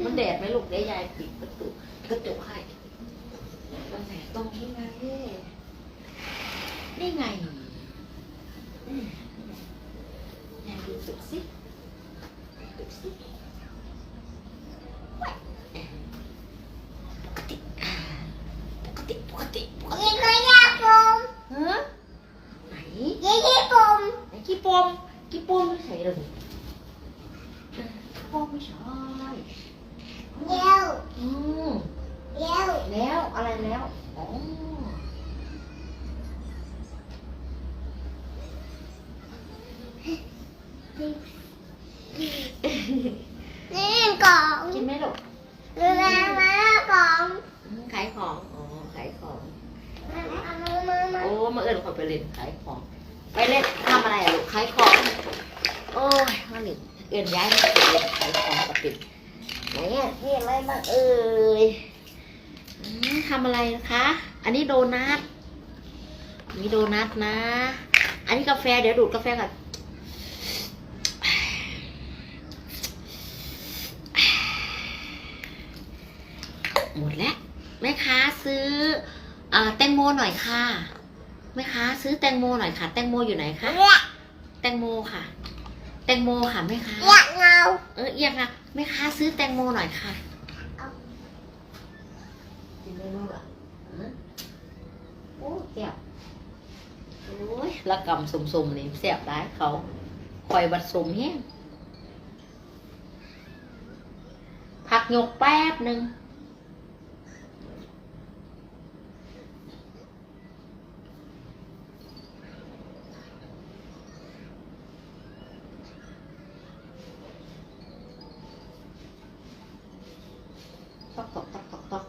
เดี๋ยวยายปิดประตูกระจกให้ตรงไหนตรงนี้ไงนี่ไงอืมยายดูสุดสิดูสิปกติปกติปกติปกตินี่ก็ยาผมเฮ้ไหนยี่ยี่ผมไหนกี่ปมกี่ปมไม่ใช่เลยปมไม่ใช่ เดี๋ยว อืม เดี๋ยว แล้ว อะไรแล้วอ๋อนี่กล่องกินไหมลูกดูแลมากล่องอืมขายของ อ๋อ ขายของมามามามาโอ้มาเอิญขอไปเล่นขายของ ไปเล่นทำอะไรอะลูกขายของ โอ้ยมาเล่นเอิญย้ายมาไปเล่นขายของกับปิดไหนอะนี่อะไรบ้างเอ่ยอืม ทำอะไรนะคะ อันนี้โดนัทอันนี้โดนัทนะ อันนี้กาแฟเดี๋ยวดูดกาแฟก่อนหมดแล้วแม่ค้าซื้อเอ่อแตงโมหน่อยค่ะแม่ค้าซื้อแตงโมหน่อยค่ะ แตงโมอยู่ไหนคะเรียกแตงโมค่ะ แตงโมค่ะแม่ค้าเรียกเงาเออเอียงค่ะแม่ค้าซื้อแตงโมหน่อยค่ะเอา กินได้ไหมล่ะโอ้แซ่บโอ้ยละกำสมๆนี่แซ่บได้เขาคอยบัดสมแห้งผักหยกแป๊บหนึ่ง ตอกตอกตอกตอกตอก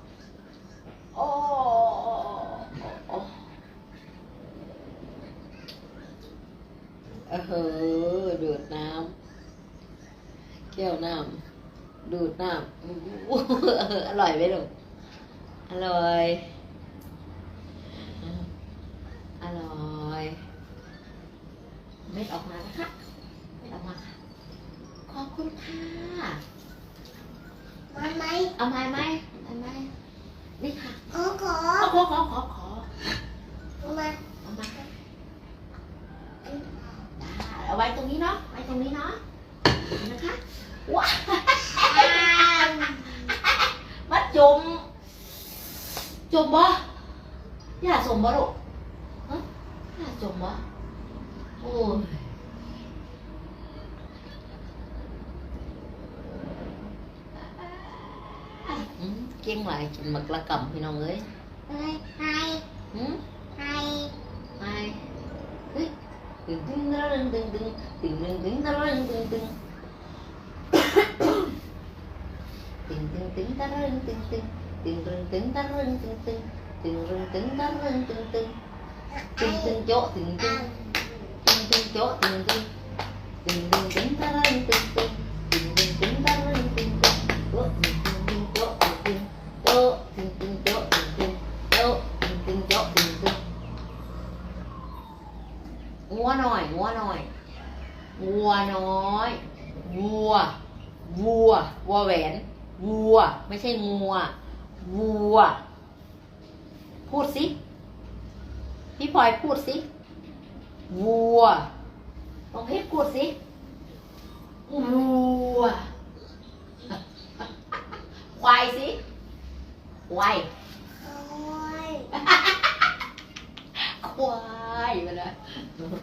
โอ้โอ้เออเฮ้อดูดน้ำแก้วน้ำดูดน้ำอู้หูอร่อยไหมลูกอร่อย อร่อยเม็ดออกมานะคะเม็ดออกมาค่ะขอบคุณค่ะมาไหมเอาไม้ไหมเอาไม้นี่ค่ะขอขอขอขอขอขอขอมา เอามาเอา ไว้ตรงนี้เนาะไว้ตรงนี้เนาะนะคะว้าวมาจม จมบ่อย่าจมบ่ลูกฮะอย่าจมบ่โอ้ยอืมเก่งหลายกินหมักละกำพี่น้องเอ้ยไปไปหืมไปไปเฮ้ย tiếng tiếng đó lên tiếng tiếng tiếng lên tiếng đó lên tiếng tiếng tiếng tiếng tiếng đó lên tiếng tiếng tiếng rừng tiếng đó lên tiếng tiếng tiếng rừng tiếng đó lên tiếng tiếng tiếng tiếng chỗ tiếng tiếng tiếng tiếng chỗ tiếng tiếng tiếng tiếng tiếng đó lên tiếng งัวหน่อยงัวหน่อยวัวน้อยวัววัววัวแหวนวัว ไม่ใช่งัววัว พูดสิพี่พลอยพูดสิวัวน้องเพชรพูดสิวัวควายสิควายโอ้ยควายไปเลย